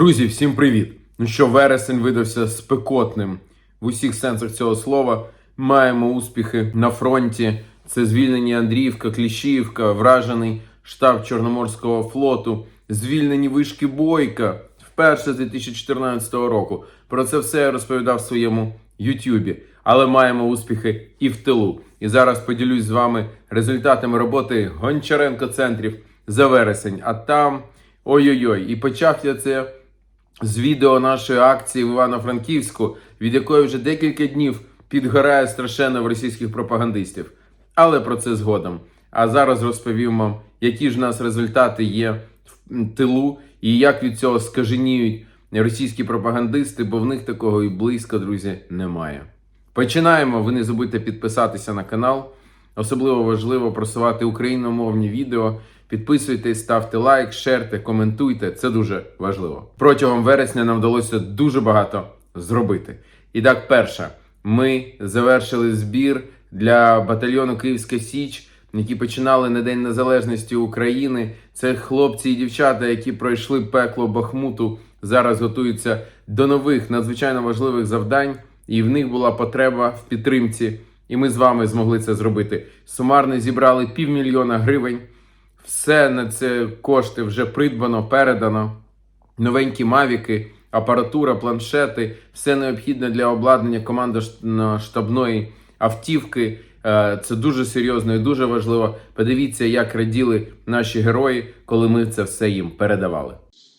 Друзі, всім привіт! Ну що, вересень видався спекотним в усіх сенсах цього слова. Маємо успіхи на фронті. Це звільнені Андріївка, Кліщіївка, вражений штаб Чорноморського флоту, звільнені вишки Бойка вперше з 2014 року. Про це все я розповідав в своєму Ютубі. Але маємо успіхи і в тилу. І зараз поділюсь з вами результатами роботи Гончаренко центрів за вересень. А там ой-ой-ой, і почав я це з відео нашої акції в Івано-Франківську, від якої вже декілька днів підгорає страшенно в російських пропагандистів. Але про це згодом. А зараз розповім вам, які ж у нас результати є в тилу і як від цього скаженіють російські пропагандисти, бо в них такого і близько, друзі, немає. Починаємо. Ви не забудьте підписатися на канал. Особливо важливо просувати україномовні відео. Підписуйтесь, ставте лайк, шерте, коментуйте. Це дуже важливо. Протягом вересня нам вдалося дуже багато зробити. І так, перше, ми завершили збір для батальйону Київська Січ, які починали на День Незалежності України. Це хлопці і дівчата, які пройшли пекло Бахмуту, зараз готуються до нових надзвичайно важливих завдань, і в них була потреба в підтримці. І ми з вами змогли це зробити. Сумарно зібрали півмільйона гривень. Все на це кошти вже придбано, передано. Новенькі мавіки, апаратура, планшети, все необхідне для обладнання командно-штабної автівки. Е, Це дуже серйозно і дуже важливо. Подивіться, як раділи наші герої, коли ми це все їм передавали.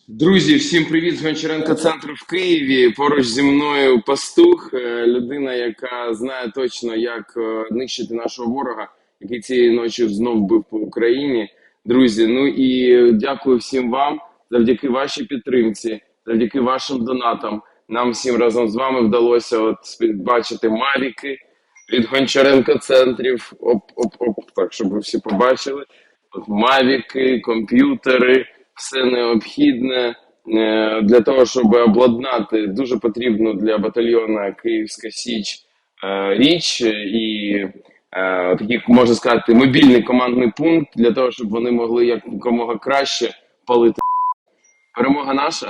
Друзі, всім привіт з Гончаренко центру в Києві. Поруч зі мною пастух, е, людина, яка знає точно, як е, нищити нашого ворога, який цієї ночі знов бив по Україні. Друзі, ну і дякую всім вам завдяки вашій підтримці, завдяки вашим донатам. Нам всім разом з вами вдалося от бачити мавіки від Гончаренко центрів. Оп, оп, оп, так, щоб ви всі побачили. От мавіки, комп'ютери, все необхідне е, для того, щоб обладнати дуже потрібну для батальйона Київська Січ е, річ і е, такий, можна сказати, мобільний командний пункт для того, щоб вони могли якомога краще палити. Перемога наша?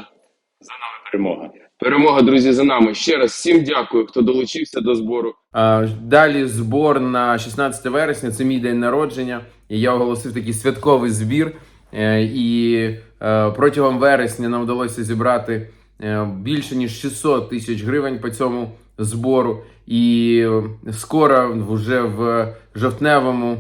За нами перемога. Перемога, друзі, за нами. Ще раз всім дякую, хто долучився до збору. А, далі збор на 16 вересня. Це мій день народження. І я оголосив такий святковий збір. Е, І е, протягом вересня нам вдалося зібрати е, більше ніж 600 тисяч гривень по цьому збору. І скоро, вже в жовтневому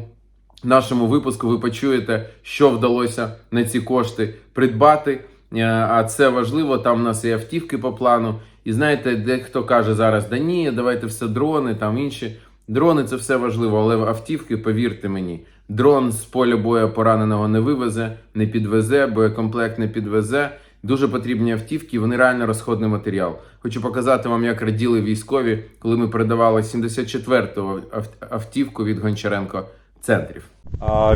нашому випуску, ви почуєте, що вдалося на ці кошти придбати. Е, А це важливо. Там у нас і автівки по плану. І знаєте, дехто каже зараз: да ні, давайте все дрони, там інші. Дрони це все важливо, але автівки, повірте мені, дрон з поля бою пораненого не вивезе, не підвезе, боєкомплект не підвезе. Дуже потрібні автівки, вони реально розходний матеріал. Хочу показати вам, як раділи військові, коли ми передавали 74-ту автівку від Гончаренко центрів.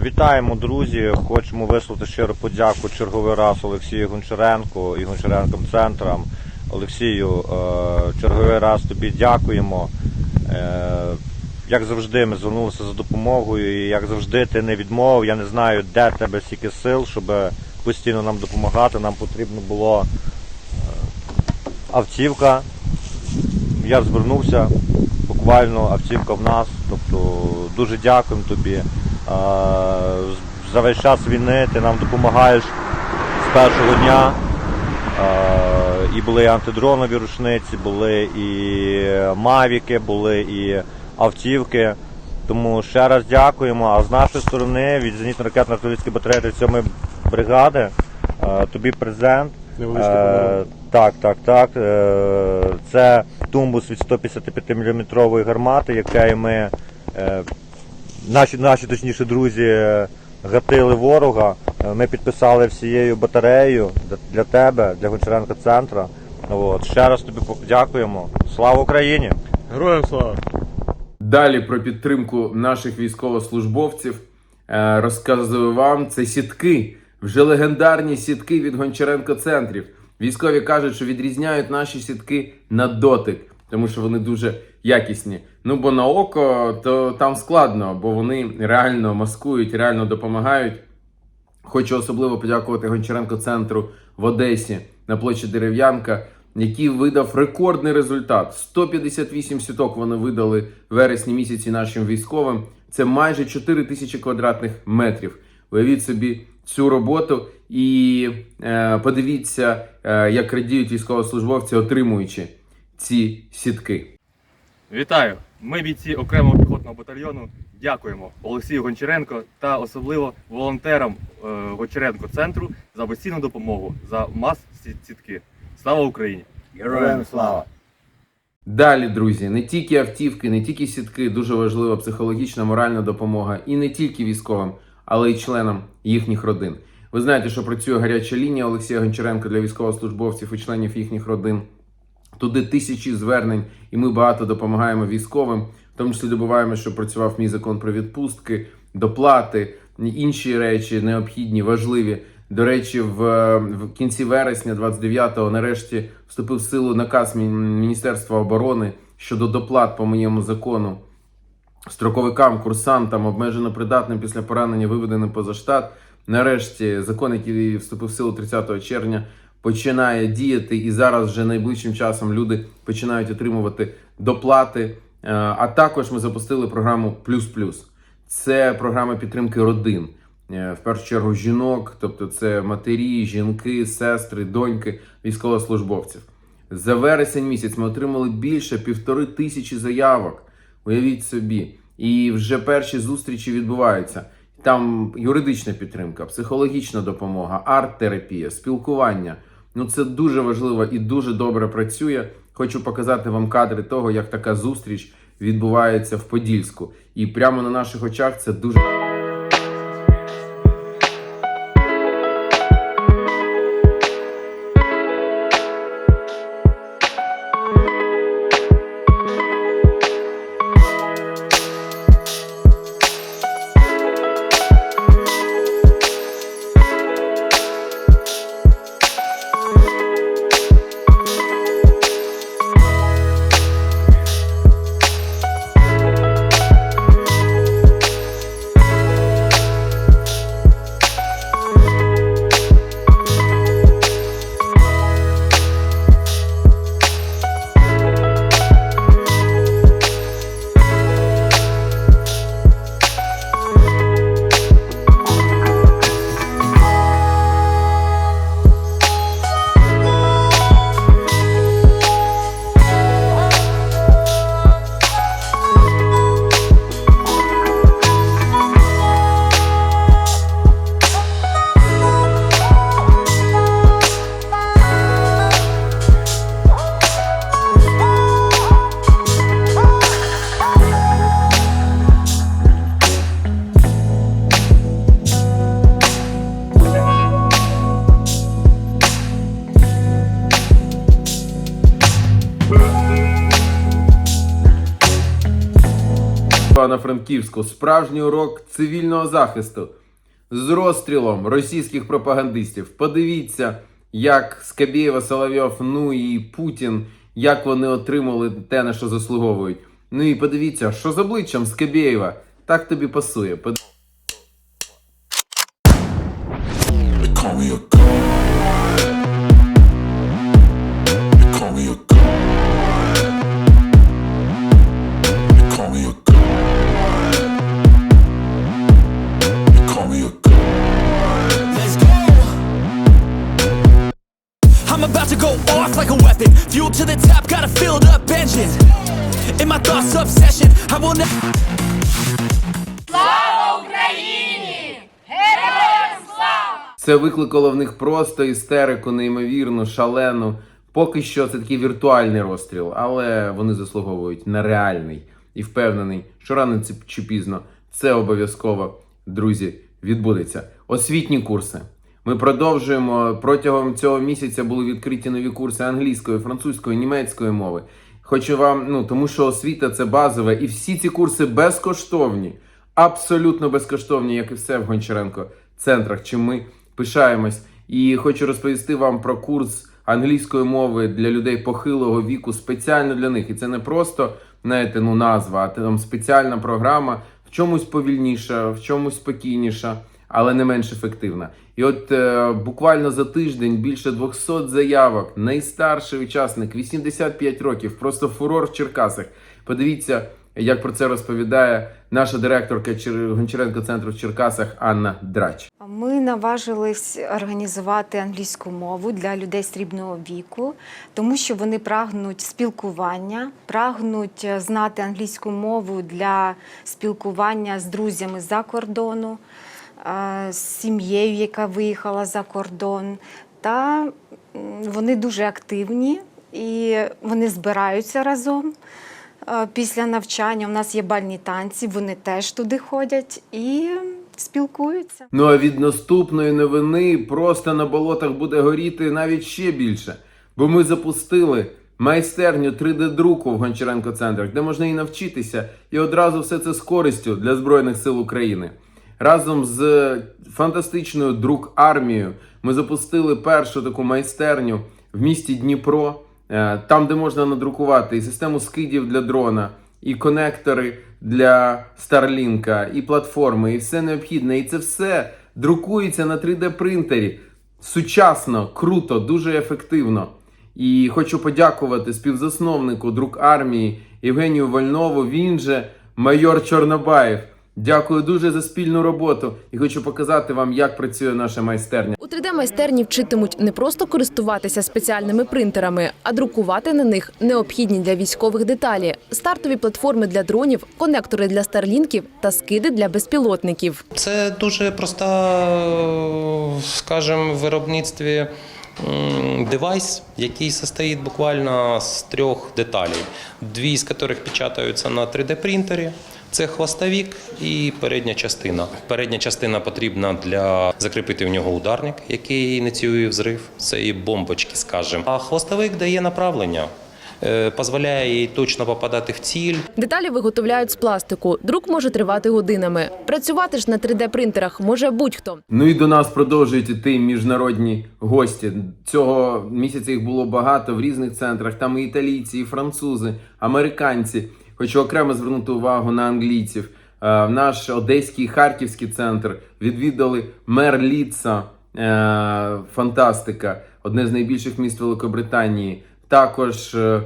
Вітаємо, друзі! Хочемо висловити щиру подяку черговий раз Олексію Гончаренку і Гончаренком центрам. Олексію, е, черговий раз тобі дякуємо. Е, Як завжди, ми звернулися за допомогою, і як завжди, ти не відмовив. Я не знаю, де тебе стільки сил, щоб постійно нам допомагати. Нам потрібно було е, автівка. Я звернувся, буквально автівка в нас. Тобто дуже дякуємо тобі. За весь час війни ти нам допомагаєш з першого дня. І були антидронові рушниці, були і мавіки, були і автівки. Тому ще раз дякуємо. А з нашої сторони від зенітно-ракетно артилерійської батареї 37 бригади е, тобі презент. Невеличкий Е, подарунок. Так, так, так. Е, Це тумбус від 155 мм гармати, якою ми, е, наші, наші точніше друзі, гатили ворога. Ми підписали всією батареєю для- тебе, для Гончаренка центра. От. Ще раз тобі дякуємо. Слава Україні! Героям слава! Далі про підтримку наших військовослужбовців розказую вам це сітки, вже легендарні сітки від Гончаренко центрів. Військові кажуть, що відрізняють наші сітки на дотик, тому що вони дуже якісні. Ну бо на око то там складно, бо вони реально маскують, реально допомагають. Хочу особливо подякувати Гончаренко центру в Одесі на площі Дерев'янка, який видав рекордний результат. 158 сіток вони видали вересні місяці нашим військовим. Це майже 4 тисячі квадратних метрів. Уявіть собі цю роботу і е, подивіться, е, як радіють військовослужбовці, отримуючи ці сітки. Вітаю! Ми бійці окремого піхотного батальйону. Дякуємо Олексію Гончаренко та особливо волонтерам е, Гончаренко центру за постійну допомогу за мас сітки. Слава Україні! Героям слава! Далі, друзі, не тільки автівки, не тільки сітки, дуже важлива психологічна, моральна допомога, і не тільки військовим, але й членам їхніх родин. Ви знаєте, що працює гаряча лінія Олексія Гончаренка для військовослужбовців і членів їхніх родин. Туди тисячі звернень, і ми багато допомагаємо військовим, в тому числі добуваємо, що працював мій закон про відпустки, доплати, інші речі необхідні, важливі. До речі, в, в кінці вересня, 29-го, нарешті вступив в силу наказ Міністерства оборони щодо доплат по моєму закону строковикам, курсантам, обмежено придатним після поранення, виведеним поза штат. Нарешті закон, який вступив в силу 30 червня, починає діяти, і зараз вже найближчим часом люди починають отримувати доплати. Е, А також ми запустили програму Плюс Плюс. Це програма підтримки родин. Е, В першу чергу жінок, тобто це матері, жінки, сестри, доньки військовослужбовців. За вересень місяць ми отримали більше півтори тисячі заявок. Уявіть собі. І вже перші зустрічі відбуваються. Там юридична підтримка, психологічна допомога, арт-терапія, спілкування. Ну це дуже важливо і дуже добре працює. Хочу показати вам кадри того, як така зустріч відбувається в Подільську. І прямо на наших очах це дуже. На Франківську справжній урок цивільного захисту з розстрілом російських пропагандистів. Подивіться, як Скабєєва, Соловйов, ну і Путін, як вони отримали те, на що заслуговують. Ну і подивіться, що з обличчям Скабєєва. Так тобі пасує. My thoughts, obsession. I will never. Слава Україні! Героям слава! Це викликало в них просто істерику, неймовірну, шалену. Поки що це такий віртуальний розстріл, але вони заслуговують на реальний і впевнений, що рано чи пізно це обов'язково, друзі, відбудеться. Освітні курси. Ми продовжуємо протягом цього місяця були відкриті нові курси англійської, французької, німецької мови. Хочу вам, ну тому що освіта це базове, і всі ці курси безкоштовні, абсолютно безкоштовні, як і все в Гончаренко центрах. Чим ми пишаємось. І хочу розповісти вам про курс англійської мови для людей похилого віку спеціально для них. І це не просто знаєте, ну назва, а там спеціальна програма в чомусь повільніша, в чомусь спокійніша. але не менш ефективна. І от е, буквально за тиждень більше 200 заявок. Найстарший учасник 85 років. Просто фурор в Черкасах. Подивіться, як про це розповідає наша директорка Чер- Гончаренко центру в Черкасах Анна Драч. Ми наважились організувати англійську мову для людей срібного віку, тому що вони прагнуть спілкування, прагнуть е, знати англійську мову для спілкування з друзями за кордону, з сім'єю, яка виїхала за кордон. Та вони дуже активні і вони збираються разом. Після навчання у нас є бальні танці, вони теж туди ходять і спілкуються. Ну а від наступної новини просто на болотах буде горіти навіть ще більше. Бо ми запустили майстерню 3D-друку в Гончаренко центрах, де можна і навчитися, і одразу все це з користю для Збройних сил України. Разом з фантастичною друк армією ми запустили першу таку майстерню в місті Дніпро, е, там, де можна надрукувати і систему скидів для дрона, і конектори для Старлінка, і платформи, і все необхідне. І це все друкується на 3D принтері. Сучасно, круто, дуже ефективно. І хочу подякувати співзасновнику друк армії Євгенію Вольнову. Він же майор Чорнобаєв. Дякую дуже за спільну роботу і хочу показати вам, як працює наша майстерня. У 3D-майстерні вчитимуть не просто користуватися спеціальними принтерами, а друкувати на них необхідні для військових деталі, стартові платформи для дронів, конектори для старлінків та скиди для безпілотників. Це дуже проста, скажімо, в виробництві девайс, який состоїть буквально з трьох деталей, дві з яких печатаються на 3D принтері. Це хвостовик і передня частина. Передня частина потрібна для закріпити в нього ударник, який ініціює взрив. Це і бомбочки, скажімо. А хвостовик дає направлення, дозволяє їй точно попадати в ціль. Деталі виготовляють з пластику. Друк може тривати годинами. Працювати ж на 3D-принтерах може будь-хто. Ну і до нас продовжують іти міжнародні гості. Цього місяця їх було багато в різних центрах. Там і італійці, і французи, американці. Хочу окремо звернути увагу на англійців. Е, В наш одеський і харківський центр відвідали мер Ліца. Е, Фантастика, одне з найбільших міст Великобританії. Також е,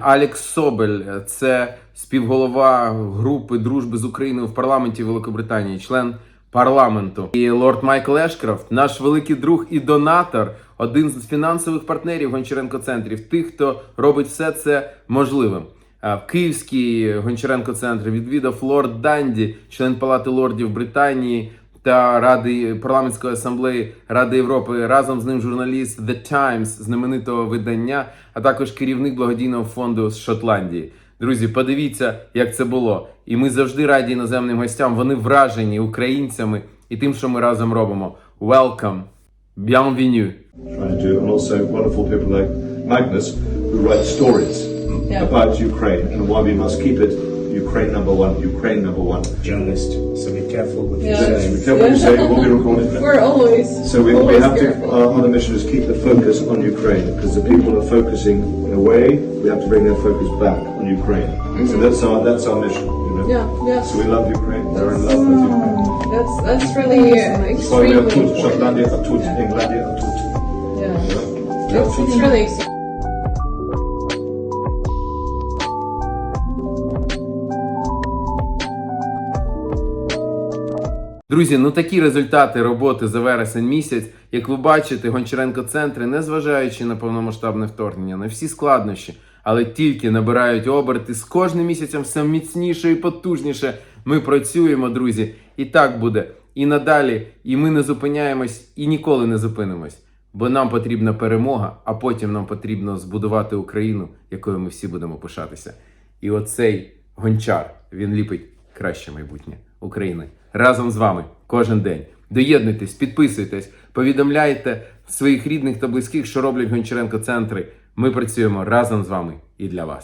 Алекс Собель, е, це співголова групи дружби з Україною в парламенті Великобританії, член парламенту. І лорд Майкл Ешкрафт, наш великий друг і донатор, один з фінансових партнерів Гончаренко центрів, тих, хто робить все це можливим. В Київський Гончаренко центр відвідав лорд Данді, член Палати лордів Британії та Ради парламентської асамблеї Ради Європи. Разом з ним журналіст The Times, знаменитого видання, а також керівник благодійного фонду з Шотландії. Друзі, подивіться, як це було. І ми завжди раді іноземним гостям. Вони вражені українцями і тим, що ми разом робимо. Welcome! Bienvenue! trying to do, and also wonderful people like Magnus who write stories about Ukraine and why we must keep it Ukraine number one, Ukraine number one. journalist, careful what you Yes, say. we careful what you say, it will be recorded. We're always. So we, we always have to, careful. our other mission is keep the focus on Ukraine because the people are focusing away, we have to bring their focus back on Ukraine. So mm-hmm. that's our, that's our mission, you know. Yeah, yeah. So we love Ukraine, we're in love with mm. Ukraine. That's that's really That's why we extremely are tut, important. Shotlandia tut, Englandia tut. Yeah, We are it's, tut. it's really Друзі, ну такі результати роботи за вересень місяць. Як ви бачите, Гончаренко центри, незважаючи на повномасштабне вторгнення, на всі складнощі, але тільки набирають оберти з кожним місяцем все міцніше і потужніше. Ми працюємо, друзі, і так буде. І надалі, і ми не зупиняємось і ніколи не зупинимось. Бо нам потрібна перемога, а потім нам потрібно збудувати Україну, якою ми всі будемо пишатися. І оцей гончар він ліпить краще майбутнє України разом з вами кожен день. Доєднуйтесь, підписуйтесь, повідомляйте своїх рідних та близьких, що роблять Гончаренко центри. Ми працюємо разом з вами і для вас.